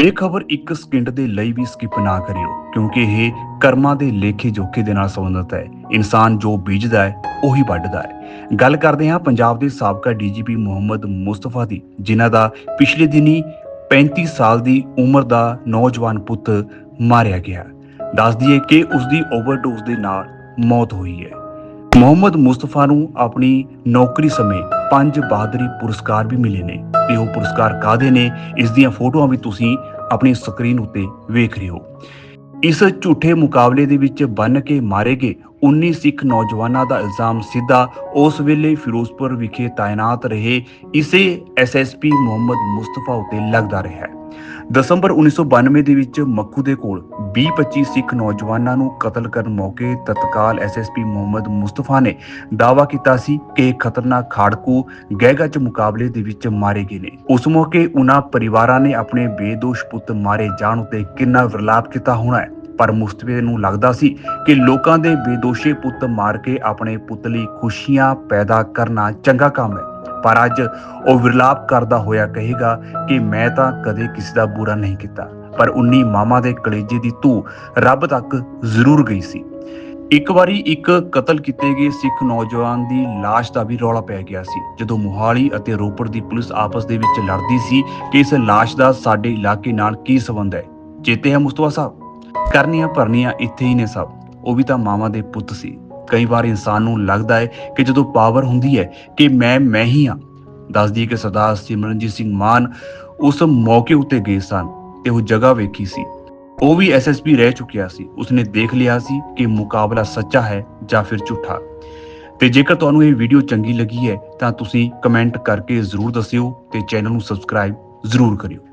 ਇਹ ਖਬਰ ਇੱਕ ਸਕਿੰਟ ਦੇ ਲਈ ਵੀ ਸਕਿਪ ਨਾ ਕਰਿਓ, ਕਿਉਂਕਿ ਇਹ ਕਰਮਾਂ ਦੇ ਲੇਖੇ ਜੋਖੇ ਦੇ ਨਾਲ ਸੰਬੰਧਿਤ ਹੈ। ਇਨਸਾਨ ਜੋ ਬੀਜਦਾ ਹੈ, ਉਹੀ ਵੱਢਦਾ ਹੈ। ਗੱਲ ਕਰਦੇ ਹਾਂ ਪੰਜਾਬ ਦੇ ਸਾਬਕਾ ਡੀਜੀਪੀ ਮੁਹੰਮਦ ਮੁਸਤਫਾ ਦੀ, ਜਿਨ੍ਹਾਂ ਦਾ ਪਿਛਲੇ ਦਿਨੀ 35 ਸਾਲ ਦੀ ਉਮਰ ਦਾ ਨੌਜਵਾਨ ਪੁੱਤ ਮਾਰਿਆ ਗਿਆ। ਦੱਸ ਦਈਏ ਕਿ ਉਸ ਦੀ ਓਵਰਡੋਜ਼ ਦੇ ਨਾਲ ਮੌਤ ਹੋਈ ਹੈ। ਮੁਹੰਮਦ ਮੁਸਤਫਾ ਨੂੰ ਆਪਣੀ ਨੌਕਰੀ ਸਮੇਂ ਪੰਜ ਬਹਾਦਰੀ ਪੁਰਸਕਾਰ ਵੀ ਮਿਲੇ ਨੇ। ਤੇ ਉਹ ਪੁਰਸਕਾਰ ਕਾਦੇ ਨੇ? ਇਸ ਦੀਆਂ ਫੋਟੋਆਂ ਵੀ ਤੁਸੀਂ ਆਪਣੀ ਸਕਰੀਨ ਉੱਤੇ ਵੇਖ ਰਹੇ ਹੋ। ਇਸ ਝੂਠੇ ਮੁਕਾਬਲੇ ਦੇ ਵਿੱਚ ਬੰਨ ਕੇ ਮਾਰੇ ਗਏ 19 ਸਿੱਖ ਨੌਜਵਾਨਾਂ ਦਾ ਇਲਜ਼ਾਮ ਸਿੱਧਾ। ਉਸ ਵੇਲੇ ਫਿਰੋਜ਼ਪੁਰ ਵਿਖੇ ਤਾਇਨਾਤ ਰਹੇ। ਇਸੇ ਐਸਐਸਪੀ ਮੁਹੰਮਦ ਮੁਸਤਫਾ ਉੱਤੇ ਲੱਗਦਾ ਰਿਹਾ। ਹੈ ਦਸੰਬਰ 1992 ਦੇ ਵਿੱਚ ਮੱਖੂ ਦੇ ਕੋਲ 20-25 ਸਿੱਖ ਨੌਜਵਾਨਾਂ ਨੂੰ ਕਤਲ ਕਰਨ ਮੌਕੇ ਤਤਕਾਲ ਐਸਐਸਪੀ ਮੁਹੰਮਦ ਮੁਸਤਫਾ ਨੇ ਦਾਅਵਾ ਕੀਤਾ ਸੀ ਕਿ ਖਤਰਨਾਕ ਖਾੜਕੂ ਗਹਿਗਾ ਮੁਕਾਬਲੇ ਦੇ ਵਿੱਚ ਮਾਰੇ ਗਏ ਨੇ। ਉਸ ਮੌਕੇ ਉਹਨਾਂ ਪਰਿਵਾਰਾਂ ਨੇ ਆਪਣੇ ਬੇਦੋਸ਼ ਪੁੱਤ ਮਾਰੇ ਜਾਣ ਉਤੇ ਕਿੰਨਾ ਵਿਰਲਾਪ ਕੀਤਾ ਹੋਣਾ ਹੈ, ਪਰ ਮੁਸਤਫੇ ਨੂੰ ਲੱਗਦਾ ਸੀ ਕਿ ਲੋਕਾਂ ਦੇ ਬੇਦੋਸ਼ੇ ਪੁੱਤ ਮਾਰ ਕੇ ਆਪਣੇ ਪੁੱਤ ਲਈ ਖੁਸ਼ੀਆਂ ਪੈਦਾ ਕਰਨਾ ਚੰਗਾ ਕੰਮ ਹੈ। ਪਰ ਅੱਜ ਉਹ ਵਿਰਲਾਪ ਕਰਦਾ ਹੋਇਆ ਕਹੇਗਾ ਕਿ ਮੈਂ ਤਾਂ ਕਦੇ ਕਿਸੇ ਦਾ ਬੁਰਾ ਨਹੀਂ ਕੀਤਾ। ਪਰ 19 ਮਾਮਾ ਦੇ ਕਲੇਜੇ ਦੀ ਧੂ ਰੱਬ ਤੱਕ ਜ਼ਰੂਰ ਗਈ ਸੀ। ਇੱਕ ਵਾਰੀ ਇੱਕ ਕਤਲ ਕੀਤੇ ਗਏ ਸਿੱਖ ਨੌਜਵਾਨ ਦੀ ਲਾਸ਼ ਦਾ ਵੀ ਰੌਲਾ ਪੈ ਗਿਆ ਸੀ। ਜਦੋਂ ਮੁਹਾਲੀ ਅਤੇ ਰੋਪੜ ਦੀ ਪੁਲਿਸ ਆਪਸ ਦੇ ਵਿੱਚ ਲੜਦੀ ਸੀ ਕਿ ਇਸ ਲਾਸ਼ ਦਾ ਸਾਡੇ ਇਲਾਕੇ ਨਾਲ ਕੀ ਸੰਬੰਧ ਹੈ। ਚੇਤੇ ਹੈ ਮੁਸਤਫਾ ਸਾਹਿਬ? ਕਰਨੀਆਂ ਭਰਨੀਆਂ ਇੱਥੇ ਹੀ ਨੇ ਸਭ। ਉਹ ਵੀ ਤਾਂ ਮਾਵਾਂ ਦੇ ਪੁੱਤ ਸੀ। ਕਈ ਵਾਰ ਇਨਸਾਨ ਨੂੰ ਲੱਗਦਾ ਹੈ ਕਿ ਜਦੋਂ ਪਾਵਰ ਹੁੰਦੀ ਹੈ ਕਿ ਮੈਂ ਮੈਂ ਹੀ ਹਾਂ। ਦੱਸਦੀ ਦਈਏ ਕਿ ਸਰਦਾਰ ਸਿਮਰਨਜੀਤ ਸਿੰਘ ਮਾਨ ਉਸ ਮੌਕੇ ਉੱਤੇ ਗਏ ਸਨ ਤੇ ਉਹ ਜਗ੍ਹਾ ਵੇਖੀ ਸੀ। ਉਹ ਵੀ ਐਸਐਸਪੀ ਰਹਿ ਚੁੱਕਿਆ ਸੀ। ਉਸਨੇ ਦੇਖ ਲਿਆ ਸੀ ਕਿ ਮੁਕਾਬਲਾ ਸੱਚਾ ਹੈ ਜਾਂ ਫਿਰ ਝੂਠਾ। ਤੇ ਜੇਕਰ ਤੁਹਾਨੂੰ ਇਹ ਵੀਡੀਓ ਚੰਗੀ ਲੱਗੀ ਹੈ, ਤਾਂ ਤੁਸੀਂ ਕਮੈਂਟ ਕਰਕੇ ਜ਼ਰੂਰ ਦੱਸਿਓ ਤੇ ਚੈਨਲ ਨੂੰ ਸਬਸਕ੍ਰਾਈਬ ਜ਼ਰੂਰ ਕਰਿਓ।